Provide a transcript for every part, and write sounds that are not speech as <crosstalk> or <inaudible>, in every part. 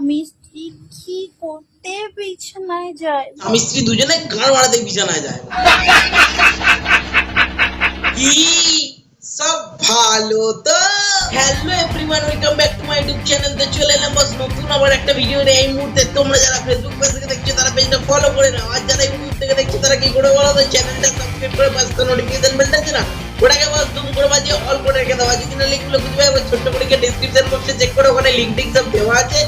স্বামী স্ত্রী কি করতে বিছানায় যায় স্বামী স্ত্রী দুজনে গাঁড় মারাতে বিছানায় যায় কি সব ভালো তো? Hello everyone welcome back to my YouTube channel তো চলে এলাম বস নতুন আবার একটা ভিডিও নিয়ে। এই মুহূর্তে তোমরা যারা ফেসবুক পেজ থেকে দেখছ, তারা পেজটা ফলো করে নাও। আর যারা ইউটিউব থেকে দেখছ, তারা কি করে বলো তো চ্যানেলটা সাবস্ক্রাইব করে পাশে তো নোটিফিকেশন বেলটা আছে না, ওটাকে বস দুম করে বাজিয়ে অল করে রেখে দাও। যদি না লিঙ্কগুলো একবার ছোট্ট করে ডেসক্রিপশন বক্সে চেক করে, ওখানে লিঙ্ক টিঙ্ক সব দেওয়া আছে।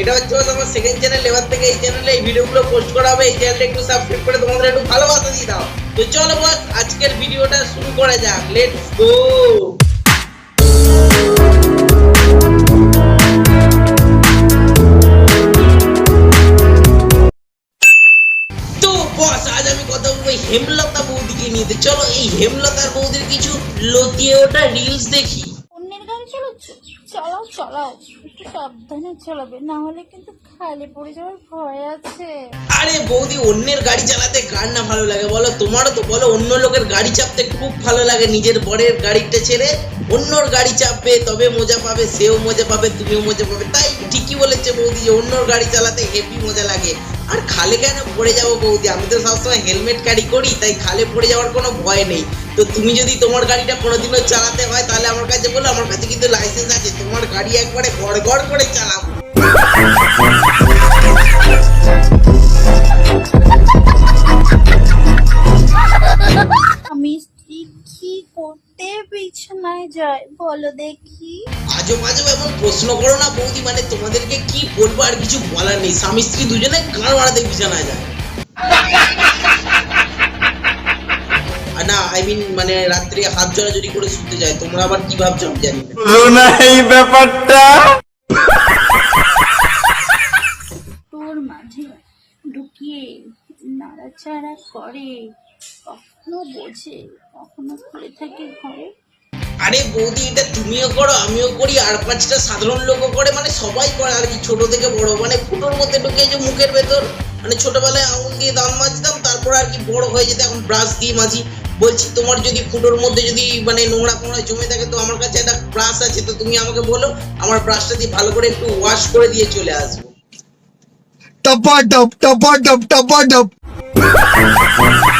এটা হচ্ছে আমার সেকেন্ড চ্যানেল এবার থেকে এই চ্যানেলে এই ভিডিওগুলো পোস্ট করা হবে, এই চ্যানেলটা একটু সাবস্ক্রাইব করে তোমাদের একটু ভালোবাসা দিয়ে দাও। তো চলো বস আজকের ভিডিওটা শুরু করা যাক। লেটস গো হেমলতা বৌদিকে নিয়ে। তো চলো এই হেমলতার বৌদির কিছু লতিয়ে ওটা রিলস দেখি। অন্যের গাড়ি চালাচ্ছ চালাও চালাও একটু সাবধানে চালাবে, না হলে কিন্তু খালি পড়ে যাওয়ার ভয় আছে। আরে বৌদি, অন্যের গাড়ি চালাতে কার না ভালো লাগে বলো? তোমারও তো বলো, অন্য লোকের গাড়ি চাপতে খুব ভালো লাগে নিজের বরের গাড়িটা ছেড়ে। অন্যর গাড়ি চাপবে, তবে মজা পাবে, সেও মজা পাবে, তুমিও মজা পাবে। তাই ঠিকই বলেছে বৌদি যে, অন্যর গাড়ি চালাতে হেভি মজা লাগে। আর খালে কেন পড়ে যাব বৌদি? আমি তো সবসময় হেলমেট ক্যারি করি, তাই খালে পড়ে যাওয়ার কোনো ভয় নেই। তো তুমি যদি তোমার গাড়িটা কোনোদিনও চালাতে হয়, তাহলে আমার কাছে বলো, আমার কাছে কিন্তু লাইসেন্স আছে। তোমার গাড়ি একবারে গড় গড় করে চালাবো। <laughs> যায় বলো দেখি। আজও মাঝে এমন প্রশ্ন করো না বৌদি মানে তোমাদেরকে কি বলব আর কিছু বলার নেই। স্বামী স্ত্রী দুজনে গান মারাতে বিছানায় যায়। না আই মিন মানে রাত্রে হাত জড়াজড়ি করে শুতে যায়। তোমরা আবার কি ভাবছ আমি জানি না। এই ব্যাপারটা? তোর মাঝে ঢুকিয়ে নাড়াচাড়া করে কখনো বোঝে কখনো খুলে থাকে ঘরে। আরে বৌদি এটা তুমিও করো আমিও করি আর পাঁচটা সাধারণ লোকও করে মানে সবাই করে। আর কি ছোট থেকে বড় মানে ফুটোর মধ্যে ঢুকে যে মুখের ভেতর মানে ছোটবেলায় আঙুল দিয়ে দাম মাজতাম তারপর আর কি বড় হয়ে যেতে এখন ব্রাশ দিয়ে মাজি। বলছি তোমার যদি ফুটোর মধ্যে যদি মানে নোংরা ফোংরা জমে থাকে তো আমার কাছে একটা ব্রাশ আছে তো তুমি আমাকে বলো আমার ব্রাশটা দিয়ে ভালো করে একটু ওয়াশ করে দিয়ে চলে আসব। Tapadap, tapadap, tapadap. मारो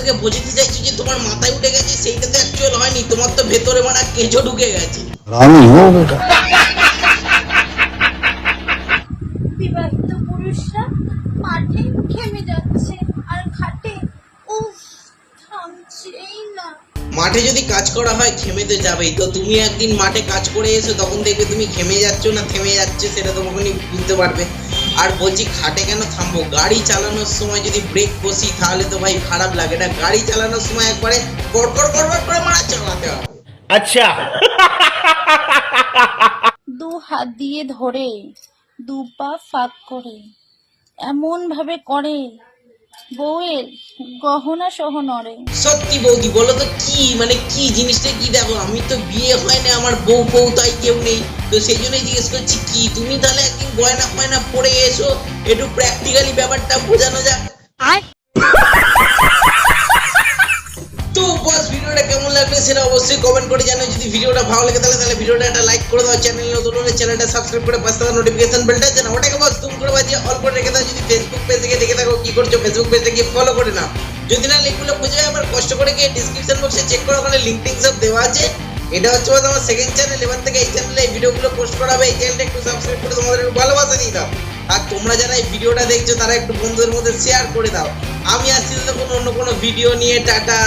আমাদেরকে বোঝাতে চাইছো যে তোমার মাথায় উঠে গেছে সেইটা তো অ্যাকচুয়াল হয়নি। তোমার তো ভেতরে মানে কেঁচো ঢুকে গেছে। রানী হো বেটা। বিবাহিত পুরুষরা মাঠে ঘেমে যাচ্ছে আর ঘাটে উফ থামছেই না। মাঠে যদি কাজ করা হয় ঘেমে তো যাবেই। তো তুমি একদিন মাঠে কাজ করে এসো তখন দেখবে তুমি ঘেমে যাচ্ছ না থেমে যাচ্ছে সেটা তোমাকে বুঝতে পারবে। আর বলছি খাটে কেন থামবো? গাড়ি চালানোর সময় যদি ব্রেক বসি তাহলে তো ভাই খারাপ লাগে না। গাড়ি চালানোর সময় একবারে কড়কড় কড়কড় করে মারা চালাতে হবে। আচ্ছা। দু হাত দিয়ে ধরে দু পা ফাঁক করে এমন ভাবে করে বউয়ের গহনা সহ নরে সত্যি বৌদি বলো তো কি মানে কি জিনিসটা কি দেখো? আমি তো বিয়ে হয় না আমার বউ বউ তাই কেউ নেই। তো সেই জন্যই জিজ্ঞেস করছি কি তুমি তাহলে একদিন গয়না ফয়না পরে এসো একটু প্র্যাকটিক্যালি ব্যাপারটা বোঝানো যাক। তো সেটা অবশ্যই কমেন্ট করে জানো যদি ভিডিওটা ভালো লাগে তাহলে তাহলে ভিডিওটা একটা লাইক করে দাও। চ্যানেল নতুন হলে চ্যানেলটা সাবস্ক্রাইব করে পাশে থাকা নোটিফিকেশন বেলটা আছে না ওটাকে বস তুমি করে বাজিয়ে অল করে রেখে দাও। যদি ফেসবুক পেজ থেকে দেখে থাকো কি করছ ফেসবুক পেজটা গিয়ে ফলো করে নাও। যদি না লিঙ্কগুলো খুঁজে আবার কষ্ট করে গিয়ে ডিসক্রিপশন বক্সে চেক করো। ওখানে লিঙ্ক টিঙ্ক সব দেওয়া আছে। এটা হচ্ছে আমার সেকেন্ড চ্যানেল এবার থেকে এই চ্যানেলে এই ভিডিওগুলো পোস্ট করা হবে। এই চ্যানেলটা একটু সাবস্ক্রাইব করে তোমাদের একটু ভালোবাসা দিয়ে দাও। আর তোমরা যারা এই ভিডিওটা দেখছ, তারা একটু বন্ধুদের মধ্যে শেয়ার করে দাও। আমি আসছি তখন অন্য কোনো ভিডিও নিয়ে। টাটা!